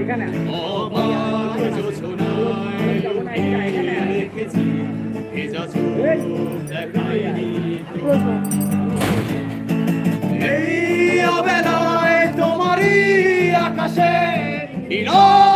এখানে এই অবেলায় তোমারই আকাশে নীরব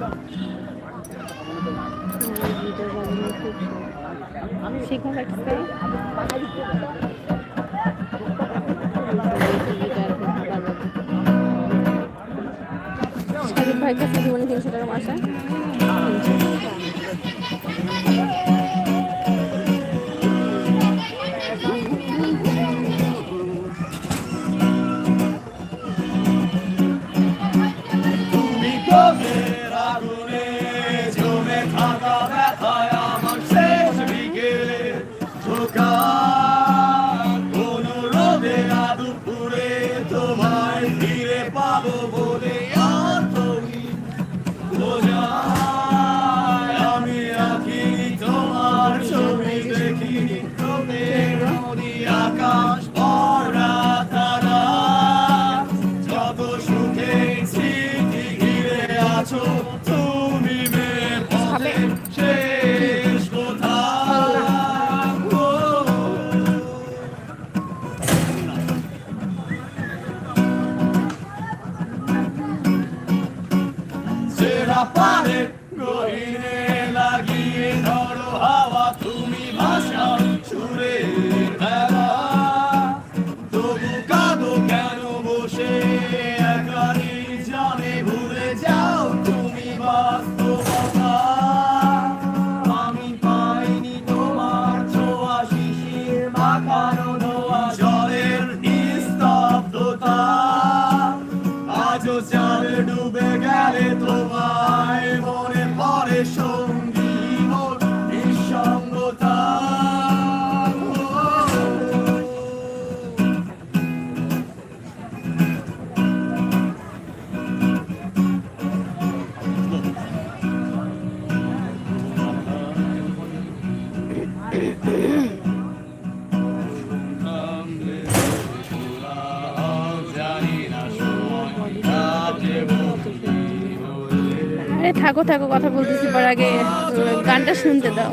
জন্তুতে শিখা লাগছে ভাইয়ের কাছে তিনশো টাকা পারে, গহিনে লাগিয়ে ধরো হাওয়া, তুমি ভাষা সুরে বেলা তবু কাঁদো কেন বসে? একারি জানে ভুলে যাও, তুমি বাস্তবতা থাকো থাকো কথা বলতেছি পর আগে গানটা শুনতে দাও।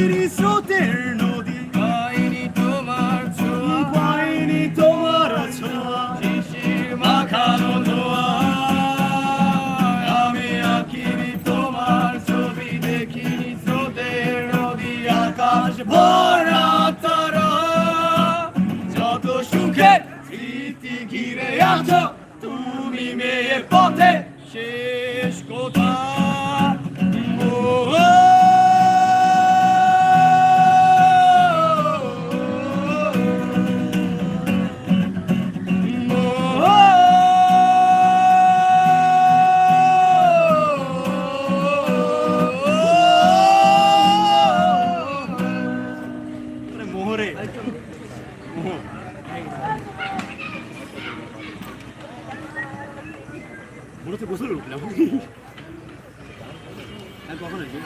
দেখিনি স্রোতের নদী। পাইনি তোমার ছোঁয়া। পাইনি তোমার ছোঁয়া। শিশির মাখানো ধোয়া। আমি আঁকিনি তোমার ছবি দেখিনি স্রোতের নদী আকাশ ভরা তারা। যত স্মৃতি ঘিরে আছো তুমি মেয়ে পথে শেষ কোথা মনে গোসল উঠলাম কখন আসবি?